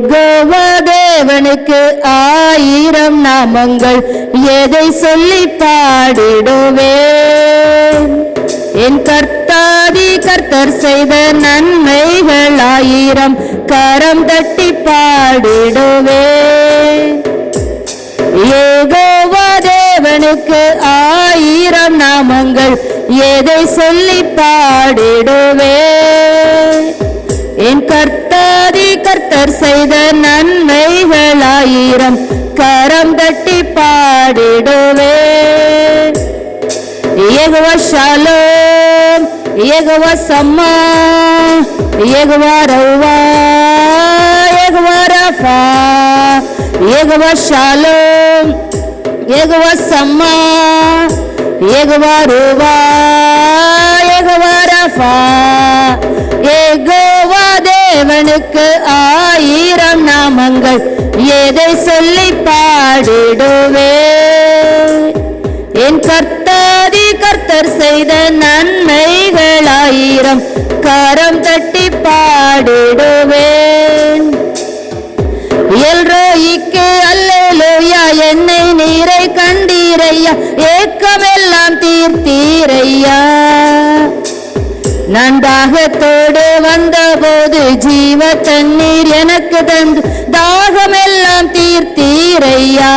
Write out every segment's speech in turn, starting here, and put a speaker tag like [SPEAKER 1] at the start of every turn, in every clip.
[SPEAKER 1] ஏகோவா தேவனுக்கு ஆயிரம் நாமங்கள் எதை சொல்லி பாடிடுவே என் கர்த்தாதி கர்த்தர் செய்த நன்மைகள் ஆயிரம் கரம் தட்டி பாடிடுவேன். ஏகோவா தேவனுக்கு ஆயிரம் நாமங்கள் எதை சொல்லி பாடிடுவே என் கர்த்த கர்த்தாதி கர்த்தர் செய்த நன்மைகளாயிரம். கரம் தட்டி பாடிடுவே. Jehovah Shalom Jehovah Shammah Jehovah Rohi Jehovah Rapha Jehovah Shalom Jehovah Shammah Jehovah Rohi Jehovah Rapha. ஏகோ தேவனுக்கு ஆயிரம் நாமங்கள் எதை சொல்லி பாடிடுவே? என் கர்த்தாதி கர்த்தர் செய்த நன்மைகள் ஆயிரம் கரம் தட்டி பாடிடுவேன். எல்ரோய்க்கு அல்லேலூயா என்னை நீரை கண்டீரையா ஏக்கமெல்லாம் தீர்த்தீரையா நான் தாகத்தோடு வந்தபோது ஜீவ தண்ணீர் எனக்கு தந்து தாகமெல்லாம் தீர்த்தீரையா.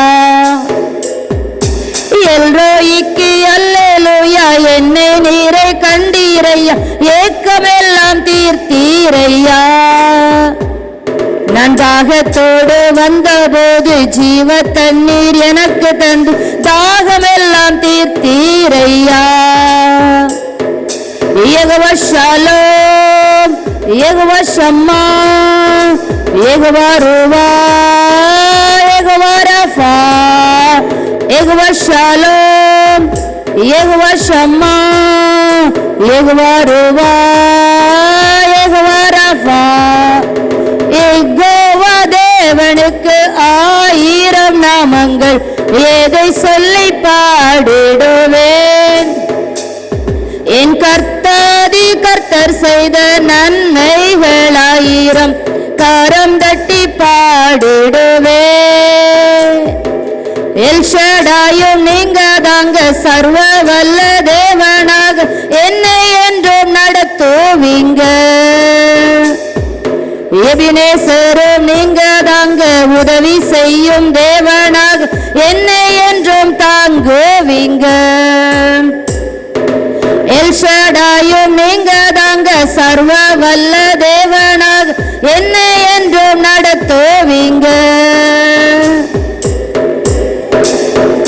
[SPEAKER 1] எல்ரோய்க்கு அல்லேலோயா என்னை நீரை கண்டீரையா ஏக்கமெல்லாம் தீர்த்தீரையா. நான் தாகத்தோடு வந்தபோது ஜீவ தண்ணீர் எனக்கு தந்து தாகமெல்லாம் தீர்த்தீரையா. ஏகவ ஷாலோம் ஏகவ ஷம்மா ஏகவ ரூவா ஏகவ ரஃபா ஏகவ ஷாலோம் ஏகவ ஷம்மா ஏகவ ரூவா ஏகவ ரஃபா ஏகோவா தேவனுக்கு ஆயிரம் நாமங்கள் ஏதை சொல்லி பாடிடும் கர்த்தர் செய்த நன்மைகளாயிரம் கரம் தட்டி பாடிடுவே எல்ஷடாயும் நீங்க தாங்க சர்வ வல்ல தேவனாக என்னை என்றும் நடத்துவீங்க. எபினேசரும் நீங்க தாங்க உதவி செய்யும் தேவனாக என்னை என்றும் தாங்குவீங்க. எல்ஷடாயும் நீங்க தாங்க சர்வ வல்ல தேவனாக. என்ன என்றும் நடத்துவீங்க?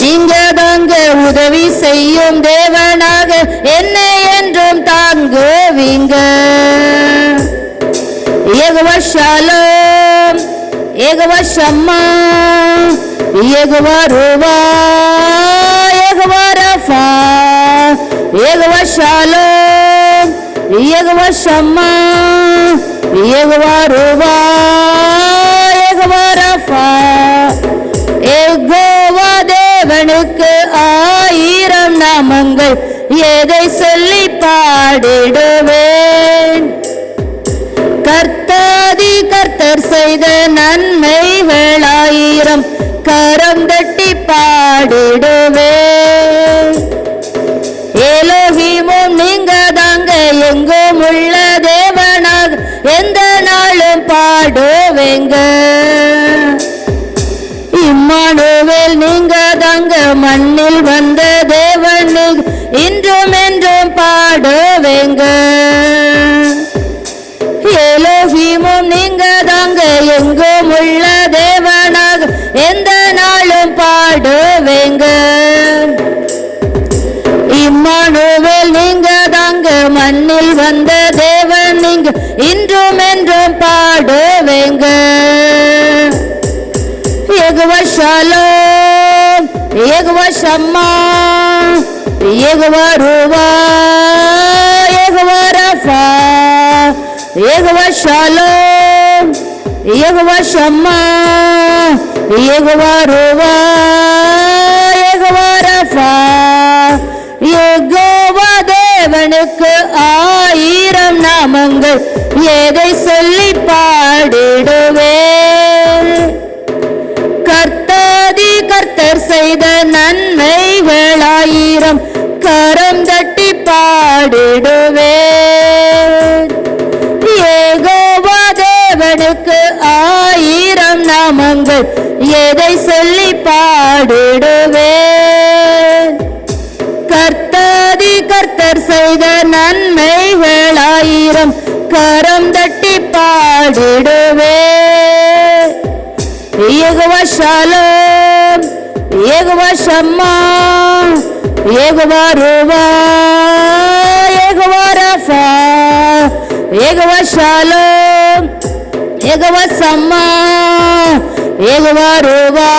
[SPEAKER 1] நீங்க தாங்க உதவி செய்யும் தேவனாக. என்ன என்றும் தாங்குவீங்க? ஏகவ ஷாலோம் ஏகவருவா ஏகவரஃபா ஏகவ ரூவா ஏகவ ஷம்மா ஏகவ ரூவா ஏகவ ரஃபா ஏகோவா தேவனுக்கு ஆயிரம் நாமங்கள் எதை சொல்லி பாடிடுவேன். கர்த்தாதி கர்த்தர் செய்த நன்மை எங்க இம்மானுவேல் நீங்க தங்க மண்ணில் வந்த தேவன் இன்றும் என்றும் பாடுவேங்க. எலோகிமும் நீங்க தாங்க எங்கும் உள்ள தேவனாக எந்த நாளும் பாடு தேவன் நீங்க இன்றும் என்றும் பாடுவேங்க. ஏகுவ ஷாலோம் ஏகுவ ஷம்மா ஏகுவ ரூவா ஏகுவ ரஃபா ஏகுவ ஷாலோம் ஏகுவ ஷம்மா ஏகுவ ரூவா எதை சொல்லி பாடிடுவேன். கர்த்தாதி கர்த்தர் செய்த நன்மைகளாயிரம் கரம் தட்டி பாடிடுவேன். ஏகோவா தேவனுக்கு ஆயிரம் நாமங்கள் எதை சொல்லி பாடிடுவேன். கர்த்தாதி கர்த்தர் செய்த நன்மைகளாயிரம் கரம் தட்டி பாடிடுவே. ஏகுவா ஷாலோம் ஏகுவா ஷம்மா ஏகுவா ரூவா ஏகுவா ரஃபா ஏகுவா ஷாலோம் ஏகுவா சம்மா ஏகுவா ரூவா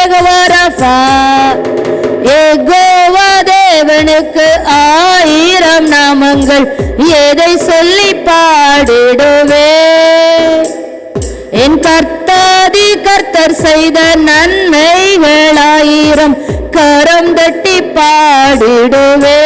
[SPEAKER 1] ஏகுவா ரஃபா. ஏகோ தேவனுக்கு ஆயிரம் நாமங்கள் எதை சொல்லி பாடிடுவே என் கர்த்தாதி கர்த்தர் செய்த நன்மைகளாயிரம் கரம் தட்டி பாடிடுவே